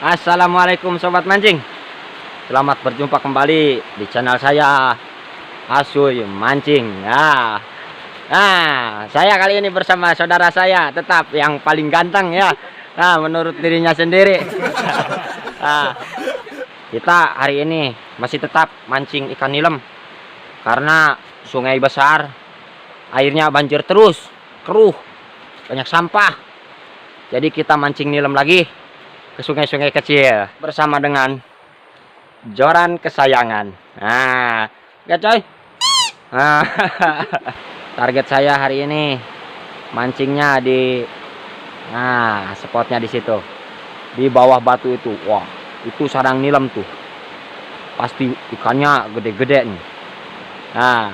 Assalamualaikum sobat mancing. Selamat berjumpa kembali di channel saya Asuy Mancing. Ya. Nah, saya kali ini bersama saudara saya tetap yang paling ganteng ya. Nah, menurut dirinya sendiri. Nah, Kita hari ini masih tetap mancing ikan nilem. Karena sungai besar Airnya banjir terus Keruh Banyak sampah. Jadi kita mancing nilem lagi ke sungai-sungai kecil bersama dengan joran kesayangan. Nah, ya coy. Nah, target saya hari ini mancingnya di nah spotnya di situ di bawah batu itu. Wah, itu sarang nilam tuh. Pasti ikannya gede-gede nih. Nah,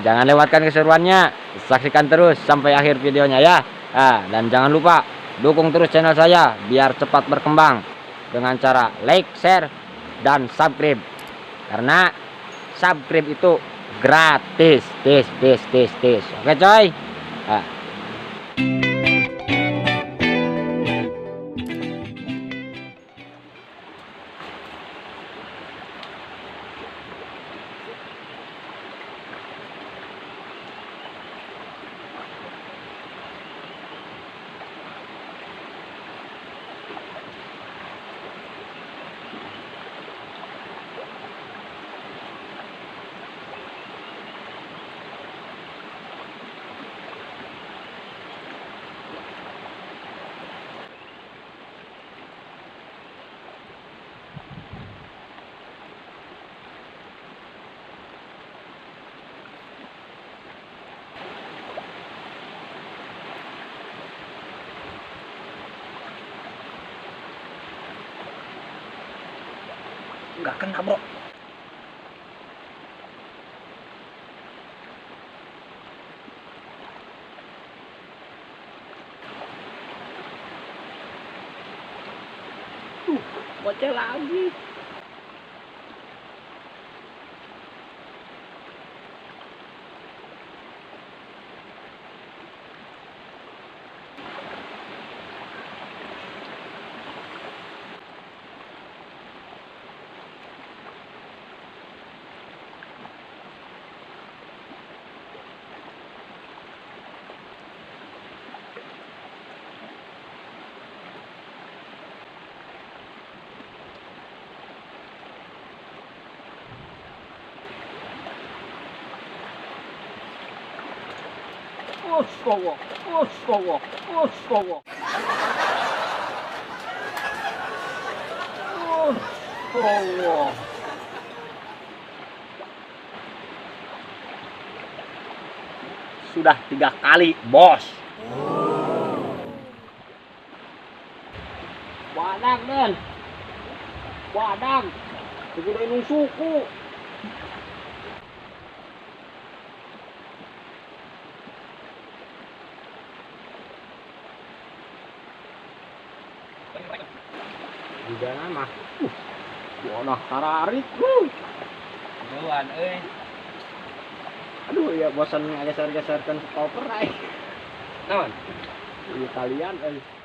jangan lewatkan keseruannya. Saksikan terus sampai akhir videonya ya. Nah, dan jangan lupa Dukung terus channel saya biar cepat berkembang dengan cara like, share, dan subscribe. Karena subscribe itu gratis. Tis, tis, tis, tis. Oke coy. Nah. Enggak kena, Bro. Uh, bocah lagi. Sudah tiga kali, bos. Wadang, Den. Wadang. Digedein suku. Jalan mah. Wah, tararik. Uh. Duluan, eh. Aduh, ya bosan geser-geserkan stopper ay. Naon? Ini kalian ay.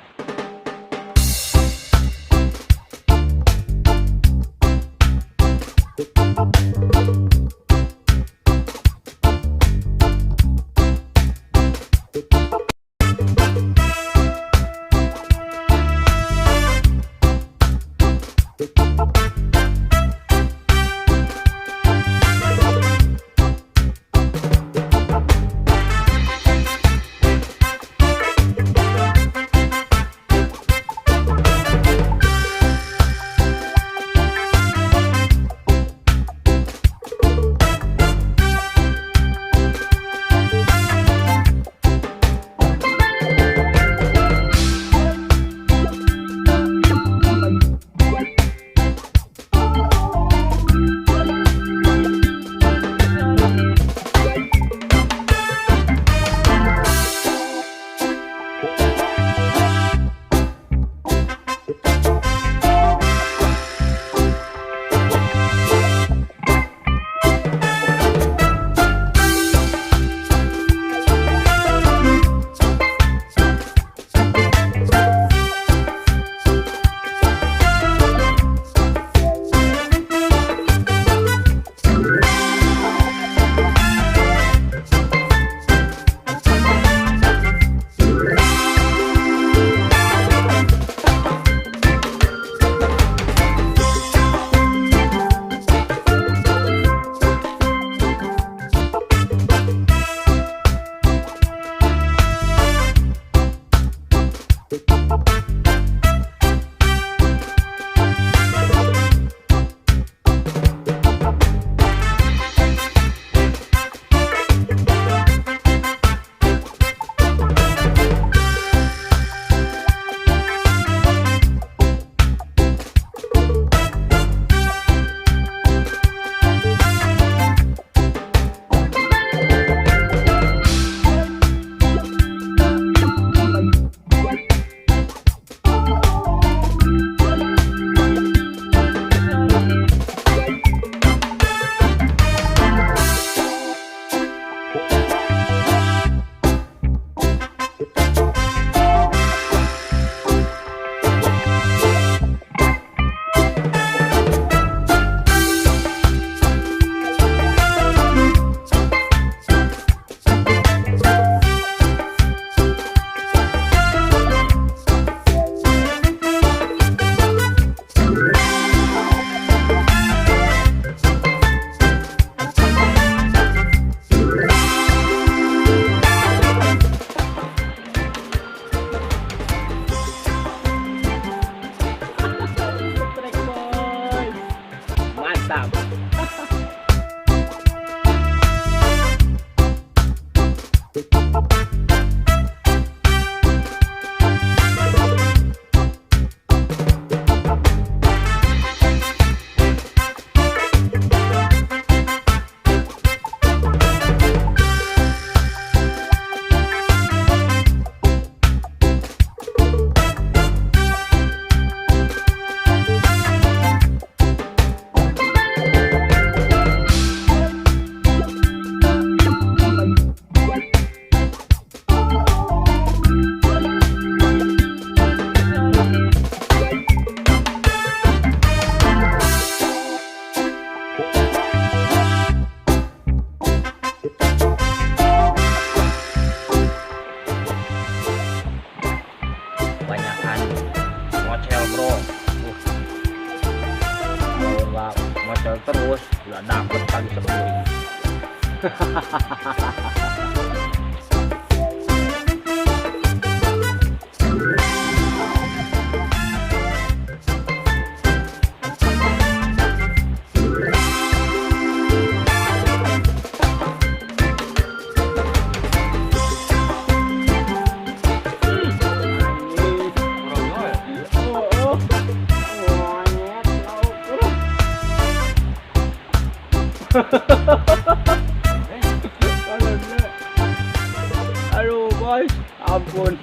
Aduh bos, ampun.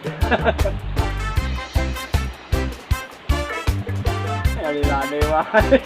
Kali lade wae.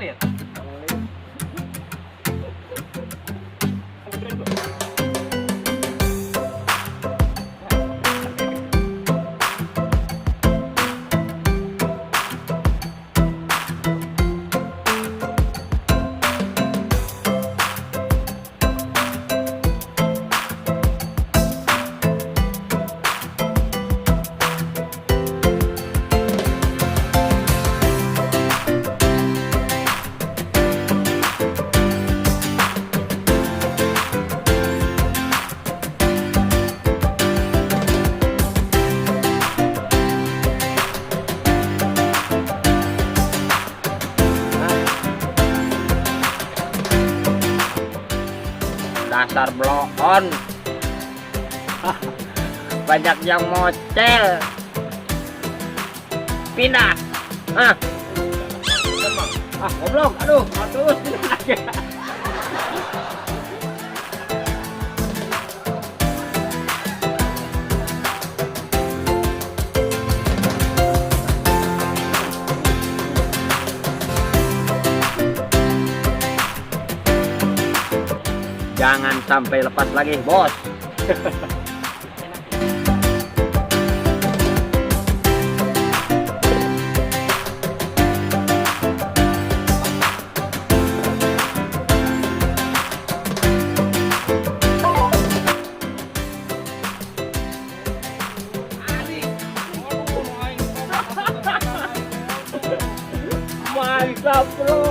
चांगले आहेत Dasar blokon. Banyak yang mocel. Pindah. Ah. Ah, goblok. Aduh, aduh. Jangan sampai lepas lagi, bos. Mantap bro.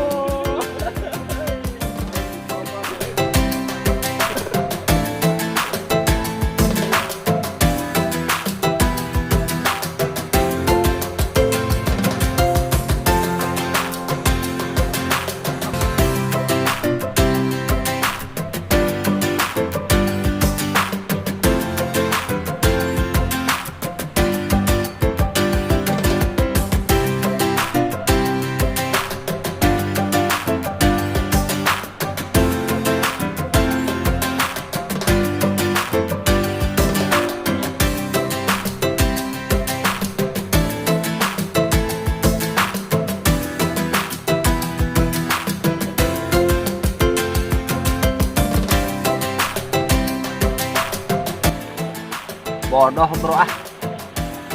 Bodoh bro ah.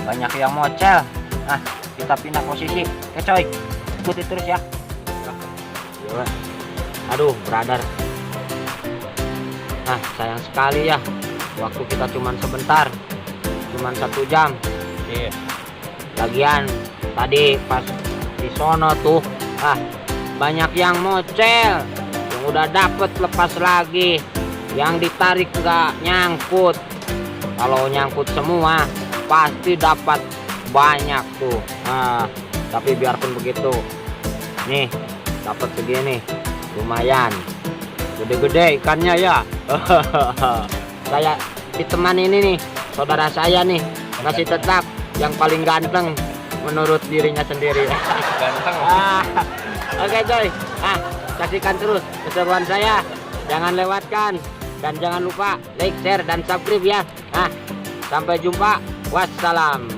Banyak yang mocel. Nah, kita pindah posisi. Oke coy, ikuti terus ya. Yolah. Aduh, brother. Nah, sayang sekali ya. Waktu kita cuman sebentar. Cuman satu jam. Iya. Lagian tadi pas di sono tuh ah banyak yang mocel yang udah dapet lepas lagi yang ditarik nggak nyangkut kalau nyangkut semua pasti dapat banyak tuh. Nah tapi biarpun begitu nih dapat segini lumayan. Gede-gede ikannya ya. Saya si teman ini nih saudara saya nih masih tetap yang paling ganteng menurut dirinya sendiri. Ganteng. Ah, Oke coy, ah saksikan terus keseruan saya. Jangan lewatkan. Dan jangan lupa like, share dan subscribe ya. Ah, sampai jumpa. Wassalam.